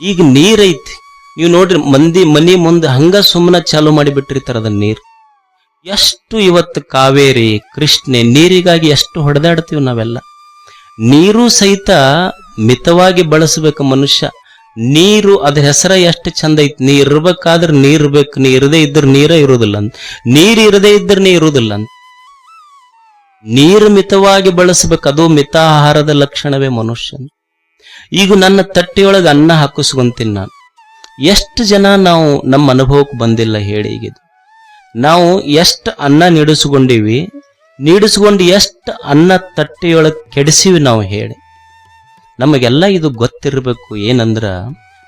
ಈಗ ನೀರೈತಿ ನೀವು ನೋಡ್ರಿ ಮಂದಿ ಮನಿ ಮುಂದೆ ಹಂಗ ಸುಮ್ಮನೆ ಚಾಲು ಮಾಡಿ ಬಿಟ್ಟಿರ್ತಾರ ಅದನ್ನ ನೀರು. ಎಷ್ಟು ಇವತ್ತು ಕಾವೇರಿ, ಕೃಷ್ಣೆ, ನೀರಿಗಾಗಿ ಎಷ್ಟು ಹೊಡೆದಾಡ್ತೀವಿ ನಾವೆಲ್ಲ. ನೀರು ಸಹಿತ ಮಿತವಾಗಿ ಬಳಸಬೇಕು ಮನುಷ್ಯ. ನೀರು ಅದ್ರ ಹೆಸರ ಎಷ್ಟು ಚಂದ ಐತಿ. ನೀ ಇರ್ಬೇಕಾದ್ರೆ ನೀರ್ ಬೇಕು, ನೀ ಇರದೇ ಇದ್ರೆ ನೀರೇ ಇರುವುದಿಲ್ಲ ಅಂತ ನೀರ್ ಇರದೇ ಇದ್ರೆ ನೀ ಇರುವುದಿಲ್ಲ ಅಂತ ನೀರು ಮಿತವಾಗಿ ಬಳಸಬೇಕು, ಅದು ಮಿತಾಹಾರದ ಲಕ್ಷಣವೇ ಮನುಷ್ಯನ. ಈಗ ನನ್ನ ತಟ್ಟೆಯೊಳಗೆ ಅನ್ನ ಹಾಕಿಸ್ಕೊಂತೀನಿ ನಾನು. ಎಷ್ಟು ಜನ ನಾವು ನಮ್ಮ ಅನುಭವಕ್ಕೆ ಬಂದಿಲ್ಲ ಹೇಳಿ ಈಗಿದು. ನಾವು ಎಷ್ಟು ಅನ್ನ ನೀಡಿಸ್ಕೊಂಡಿವಿ, ನೀಡಿಸ್ಕೊಂಡು ಎಷ್ಟು ಅನ್ನ ತಟ್ಟೆಯೊಳಗೆ ಕೆಡಿಸಿವಿ ನಾವು ಹೇಳಿ. ನಮಗೆಲ್ಲ ಇದು ಗೊತ್ತಿರಬೇಕು, ಏನಂದ್ರ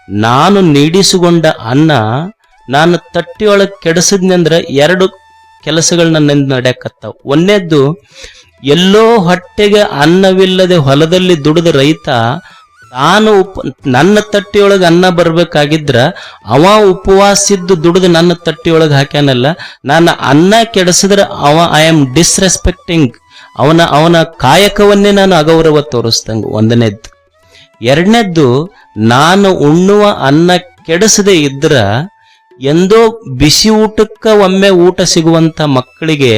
ನಾನು ನೀಡಿಸಿಕೊಂಡ ಅನ್ನ ನಾನು ತಟ್ಟೆಯೊಳಗೆ ಕೆಡಿಸಿದ್ನಂದ್ರ ಎರಡು ಕೆಲಸಗಳು ನನ್ನಿಂದ ನಡೆಯಕತ್ತಾವ. ಒಂದೇದ್ದು ಎಲ್ಲೋ ಹೊಟ್ಟೆಗೆ ಅನ್ನವಿಲ್ಲದೆ ಹೊಲದಲ್ಲಿ ದುಡಿದ ರೈತ ತಾನು ಉಪ, ನನ್ನ ತಟ್ಟಿಯೊಳಗೆ ಅನ್ನ ಬರ್ಬೇಕಾಗಿದ್ರ ಅವ ಉಪವಾಸಿದ್ದು ದುಡಿದು ನನ್ನ ತಟ್ಟಿಯೊಳಗೆ ಹಾಕ್ಯಾನಲ್ಲ ನಾನು ಅನ್ನ ಕೆಡಿಸಿದ್ರೆ ಅವ ಐ ಆಮ್ ಡಿಸ್ರೆಸ್ಪೆಕ್ಟಿಂಗ್ ಅವನ ಅವನ ಕಾಯಕವನ್ನೇ ನಾನು ಅಗೌರವ ತೋರಿಸ್ದಂಗೆ ಒಂದನೇದ್ದು ಎರಡನೇದ್ದು, ನಾನು ಉಣ್ಣುವ ಅನ್ನ ಕೆಡಿಸದೆ ಇದ್ರ ಎಂದೋ ಬಿಸಿ ಊಟಕ್ಕ ಒಮ್ಮೆ ಊಟ ಸಿಗುವಂತ ಮಕ್ಕಳಿಗೆ,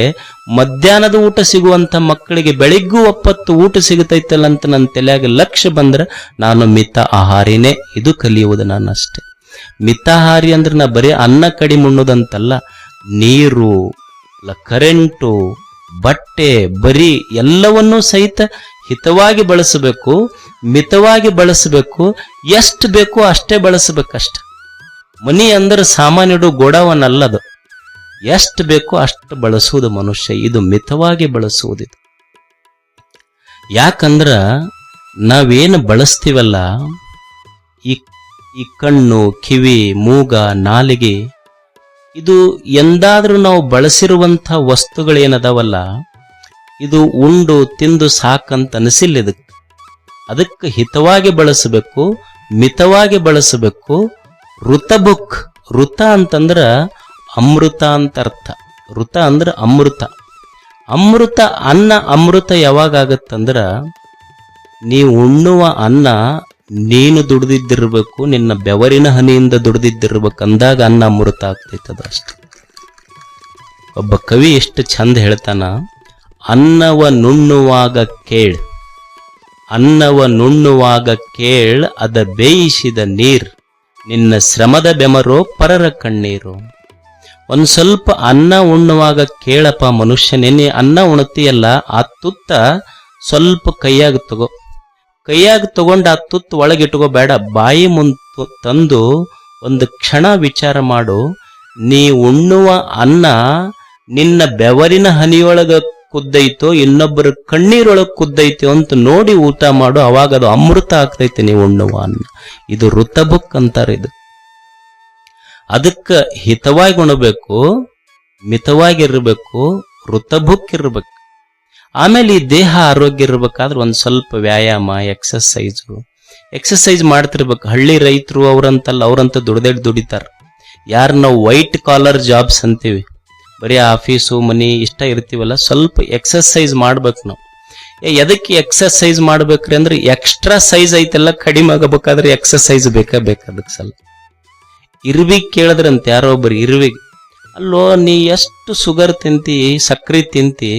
ಮಧ್ಯಾಹ್ನದ ಊಟ ಸಿಗುವಂತ ಮಕ್ಕಳಿಗೆ ಬೆಳಿಗ್ಗೂ ಒಪ್ಪತ್ತು ಊಟ ಸಿಗತೈತಲ್ಲ ಅಂತ ನನ್ನ ತಲೆಯಾಗ ಲಕ್ಷ್ಯ ಬಂದ್ರೆ ನಾನು ಮಿತ ಆಹಾರಿನೇ ಇದು ಕಲಿಯುವುದು ನಾನು ಅಷ್ಟೆ ಮಿತಾಹಾರಿ ಅಂದ್ರೆ ನಾ ಬರೀ ಅನ್ನ ಕಡಿಮೆ ಉಣ್ಣೋದಂತಲ್ಲ ನೀರು ಕರೆಂಟು, ಬಟ್ಟೆ, ಬರಿ ಎಲ್ಲವನ್ನೂ ಸಹಿತ ಹಿತವಾಗಿ ಬಳಸಬೇಕು, ಮಿತವಾಗಿ ಬಳಸಬೇಕು. ಎಷ್ಟು ಬೇಕೋ ಅಷ್ಟೇ ಬಳಸಬೇಕಷ್ಟ. ಮನಿ ಅಂದ್ರೆ ಸಾಮಾನ್ಯಡು ಅದು ಎಷ್ಟು ಬೇಕೋ ಅಷ್ಟು ಬಳಸುವುದು ಮನುಷ್ಯ. ಇದು ಮಿತವಾಗಿ ಬಳಸುವುದಿದು. ಯಾಕಂದ್ರ ನಾವೇನು ಬಳಸ್ತೀವಲ್ಲ, ಈ ಈ ಕಣ್ಣು, ಕಿವಿ, ಮೂಗ, ನಾಲಿಗೆ, ಇದು ಎಂದಾದರೂ ನಾವು ಬಳಸಿರುವಂಥ ವಸ್ತುಗಳೇನದವಲ್ಲ, ಇದು ಉಂಡು, ತಿಂದು, ಸಾಕಂತ ಅನಿಸಿಲ್ಲ ಇದಕ್ಕೆ. ಅದಕ್ಕೆ ಹಿತವಾಗಿ ಬಳಸಬೇಕು, ಮಿತವಾಗಿ ಬಳಸಬೇಕು ಋತಬುಕ್ ಋತ ಅಂತಂದ್ರ ಅಮೃತ ಅಂತ ಅರ್ಥ ಋತ ಅಂದ್ರ ಅಮೃತ. ಅಮೃತ ಅನ್ನ ಅಮೃತ ಯಾವಾಗ ಆಗತ್ತಂದ್ರ ನೀವು ಉಣ್ಣುವ ಅನ್ನ ನೀನು ದುಡ್ದಿದ್ದಿರ್ಬೇಕು, ನಿನ್ನ ಬೆವರಿನ ಹನಿಯಿಂದ ದುಡ್ದಿದ್ದಿರ್ಬೇಕು ಅಂದಾಗ ಅನ್ನ ಅಮೃತ ಆಗ್ತೈತದ ಅಷ್ಟೆ. ಒಬ್ಬ ಕವಿ ಎಷ್ಟು ಚಂದ ಹೇಳ್ತಾನ, ಅನ್ನವ ನುಣ್ಣುವಾಗ ಕೇಳ್, ಅನ್ನವ ನುಣ್ಣುವಾಗ ಕೇಳ್ ಅದ ಬೇಯಿಸಿದ ನೀರ್ ನಿನ್ನ ಶ್ರಮದ ಬೆಮರೋ ಪರರ ಕಣ್ಣೀರು. ಒಂದು ಸ್ವಲ್ಪ ಅನ್ನ ಉಣ್ಣುವಾಗ ಕೇಳಪ್ಪ ಮನುಷ್ಯ ನಿನ್ನೆ ಅನ್ನ ಉಣತಿಯಲ್ಲ ಆ ತುತ್ತ ಸ್ವಲ್ಪ ಕೈಯಾಗ ತಗೋ. ಕೈಯಾಗ ತಗೊಂಡು ಆ ತುತ್ತು ಒಳಗಿಟ್ಕೋ, ಬೇಡ, ಬಾಯಿ ಮುಂದೆ ತಂದು ಒಂದು ಕ್ಷಣ ವಿಚಾರ ಮಾಡು. ನೀ ಉಣ್ಣುವ ಅನ್ನ ನಿನ್ನ ಬೆವರಿನ ಹನಿಯೊಳಗ ಕುದ್ದೈತೋ, ಇನ್ನೊಬ್ಬರ ಕಣ್ಣೀರೊಳಗ್ ಕುದ್ದೈತೋ ಅಂತ ನೋಡಿ ಊಟ ಮಾಡು, ಅವಾಗ ಅದು ಅಮೃತ ಆಗ್ತೈತೆ ನೀವು ಉಣ್ಣುವ ಅನ್ನ. ಇದು ಋತಬುಕ್ ಅಂತಾರೆ ಇದು. ಅದಕ್ಕೆ ಹಿತವಾಗಿ ಉಣಬೇಕು, ಮಿತವಾಗಿರ್ಬೇಕು ಋತಬುಕ್ ಇರ್ಬೇಕು. ಆಮೇಲೆ ಈ ದೇಹ ಆರೋಗ್ಯ ಇರ್ಬೇಕಾದ್ರೆ ಒಂದು ಸ್ವಲ್ಪ ವ್ಯಾಯಾಮ ಎಕ್ಸಸೈಜು ಎಕ್ಸಸೈಸ್ ಮಾಡ್ತಿರ್ಬೇಕು. ಹಳ್ಳಿ ರೈತರು ಅವ್ರಂತಲ್ಲ, ಅವ್ರಂತ ದುಡ್ದೇಡ್ ದುಡಿತಾರೆ. ಯಾರು ನಾವು ವೈಟ್ ಕಾಲರ್ ಜಾಬ್ಸ್ ಅಂತೀವಿ. ಬರೀ ಆಫೀಸು ಮನಿ ಇಷ್ಟ ಇರ್ತೀವಲ್ಲ, ಸ್ವಲ್ಪ ಎಕ್ಸಸೈಸ್ ಮಾಡ್ಬೇಕು ನಾವು. ಎದಕ್ಕೆ ಎಕ್ಸಸೈಸ್ ಮಾಡ್ಬೇಕ್ರಿ ಅಂದ್ರೆ ಎಕ್ಸ್ಟ್ರಾ ಸೈಜ್ ಐತೆಲ್ಲ, ಕಡಿಮೆ ಆಗಬೇಕಾದ್ರೆ ಎಕ್ಸಸೈಸ್ ಬೇಕಾ ಅದಕ್ಕೆ ಸಲ ಇರ್ವಿಗ್ ಕೇಳಿದ್ರಂತೆ ಯಾರೋ ಒಬ್ಬರು ಇರ್ವಿಗ್ ಅಲ್ಲೋ, ನೀ ಎಷ್ಟು ಸುಗರ್ ತಿಂತಿ ಸಕ್ಕರೆ ತಿಂತಿ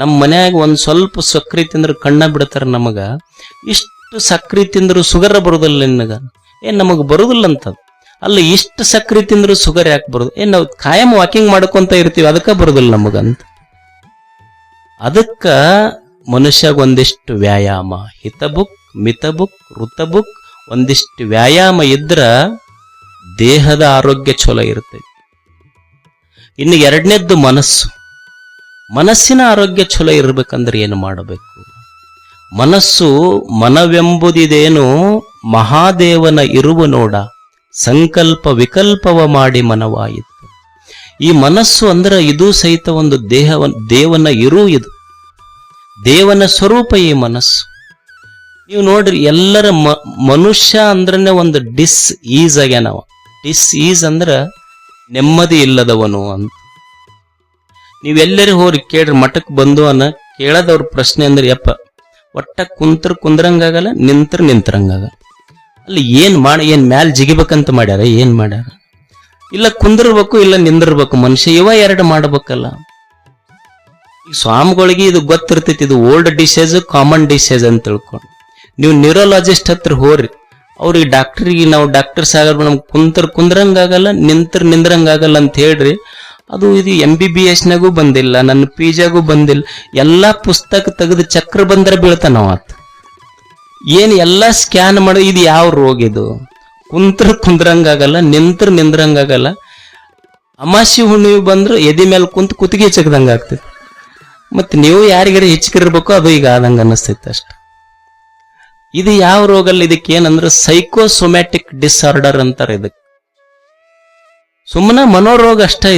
ನಮ್ಮ ಮನ್ಯಾಗ ಒಂದು ಸ್ವಲ್ಪ ಸಕ್ಕರೆ ತಿಂದ್ರೆ ಕಣ್ಣ ಬಿಡ್ತಾರೆ ನಮಗ. ಇಷ್ಟು ಸಕ್ಕರೆ ತಿಂದ್ರು ಸುಗರ್ ಬರುದಿಲ್ಲ ನಿನಗ. ಏ, ನಮಗ್ ಬರುದಿಲ್ಲ ಅಂತ ಅಲ್ಲ ಇಷ್ಟು ಸಕ್ರಿ ತಿಂದ್ರು ಸುಗರ್ ಯಾಕೆ ಬರುದು? ಏನು ನಾವು ಕಾಯಂ ವಾಕಿಂಗ್ ಮಾಡ್ಕೊಂತ ಇರ್ತೀವಿ, ಅದಕ್ಕ ಬರುದಿಲ್ಲ ನಮಗಂತ. ಅದಕ್ಕ ಮನುಷ್ಯಗ ಒಂದಿಷ್ಟು ವ್ಯಾಯಾಮ. ಹಿತಬುಕ್, ಮಿತಬುಕ್ ಋತಬುಕ್ ಒಂದಿಷ್ಟು ವ್ಯಾಯಾಮ ಇದ್ರ ದೇಹದ ಆರೋಗ್ಯ ಚಲೋ ಇರ್ತೈತಿ. ಇನ್ನು ಎರಡನೇದ್ದು ಮನಸ್ಸು. ಮನಸ್ಸಿನ ಆರೋಗ್ಯ ಚಲೋ ಇರಬೇಕಂದ್ರೆ ಏನು ಮಾಡಬೇಕು? ಮನಸ್ಸು ಮನವೆಂಬುದಿದೇನು ಮಹಾದೇವನ ಇರುವು ನೋಡ. ಸಂಕಲ್ಪ ವಿಕಲ್ಪವ ಮಾಡಿ ಮನವಾಯಿತು. ಈ ಮನಸ್ಸು ಅಂದ್ರೆ ಇದು ಸಹಿತ ಒಂದು ದೇಹವ ದೇವನ ಇರು ಇದು. ದೇವನ ಸ್ವರೂಪ ಈ ಮನಸ್ಸು. ನೀವು ನೋಡ್ರಿ ಎಲ್ಲರ ಮನುಷ್ಯ ಅಂದ್ರೆ ಒಂದು ಡಿಸ್ ಈಸ್ ಆಗ್ಯಾನವ. ಡಿಸ್ ಈಸ್ ಅಂದ್ರ ನೆಮ್ಮದಿ ಇಲ್ಲದವನು ಅಂತ. ನೀವೆಲ್ಲರೂ ಹೋರಿ ಕೇಳ್ರಿ ಮಠಕ್ಕೆ ಬಂದು ಅನ್ನ ಕೇಳದವ್ರ ಪ್ರಶ್ನೆ ಅಂದ್ರೆ ಯಪ್ಪ, ಒಟ್ಟ ಕುಂತ್ರ ಕುಂದ್ರಂಗಾಗಲ್ಲ, ನಿಂತ್ರ ನಿಂತ್ರಂಗಾಗಲ್ಲ. ಅಲ್ಲಿ ಏನ್ ಮಾಡ, ಏನ್ ಮ್ಯಾಲ್ ಜಿಗಿಬೇಕಂತ ಮಾಡ್ಯಾರ? ಏನ್ ಮಾಡ್ಯಾರ? ಇಲ್ಲ ಕುಂದಿರ್ಬೇಕು, ಇಲ್ಲ ನಿಂದಿರ್ಬೇಕು. ಮನುಷ್ಯ ಇವ ಎರಡು ಮಾಡ್ಬೇಕಲ್ಲ. ಈ ಸ್ವಾಮಿಗಳಿಗೆ ಇದು ಗೊತ್ತಿರ್ತೈತಿ, ಇದು ಓಲ್ಡ್ ಡಿಸೇಜ್, ಕಾಮನ್ ಡಿಸೇಜ್ ಅಂತ ತಿಳ್ಕೊಂಡು ನೀವು ನ್ಯೂರೋಲಾಜಿಸ್ಟ್ ಹತ್ರ ಹೋರಿ ಅವ್ರಿಗೆ ಡಾಕ್ಟರ್ಗೆ ನಾವು ಡಾಕ್ಟರ್ ಸಾಗರ್ ನಮ್ಗೆ ಕುಂತರ್ ಕುಂದ್ರಂಗಾಗಲ್ಲ, ನಿಂತರ್ ನಿಂದ್ರಂಗಾಗಲ್ಲ ಅಂತ ಹೇಳ್ರಿ. ಅದು ಇದು ಎಂ ಬಿ ಬಿ ಎಸ್ನಾಗೂ ಬಂದಿಲ್ಲ, ನನ್ನ ಪಿಜಾಗೂ ಬಂದಿಲ್ಲ. ಎಲ್ಲಾ ಪುಸ್ತಕ ತೆಗೆದು ಚಕ್ರ ಬಂದ್ರೆ ಬೀಳ್ತಾನ ಆತ. ಏನ್ ಎಲ್ಲ ಸ್ಕ್ಯಾನ್ ಮಾಡಿ, ಇದು ಯಾವ ರೋಗ ಇದು? ಕುಂತ್ರ ಕುಂದ್ರಂಗಾಗಲ್ಲ, ನಿಂತ್ರ ನಿಂದ್ರಂಗಾಗಲ್ಲ. ಅಮಾಸಿ ಹುಣ್ಣಿಮೆ ಬಂದ್ರೆ ಎದೆ ಮೇಲೆ ಕುಂತ ಕುತ್ತಿಗೆ ಚಕ್ದಂಗ ಆಗ್ತೈತಿ. ಮತ್ತು ನೀವು ಯಾರಿಗಾರ ಹೆಚ್ಚಿಗಿರ್ಬೇಕು ಅದು ಈಗ ಆದಂಗ ಅನ್ನಿಸ್ತೈತೆ ಅಷ್ಟೆ. ಇದು ಯಾವ ರೋಗ ಅಲ್ಲ ಇದಕ್ಕೆ ಏನಂದ್ರೆ ಸೈಕೋಸೊಮ್ಯಾಟಿಕ್ ಡಿಸಾರ್ಡರ್ ಅಂತಾರೆ ಇದಕ್ಕೆ. ಸುಮ್ಮನೆ ಮನೋರೋಗ ಅಷ್ಟೇ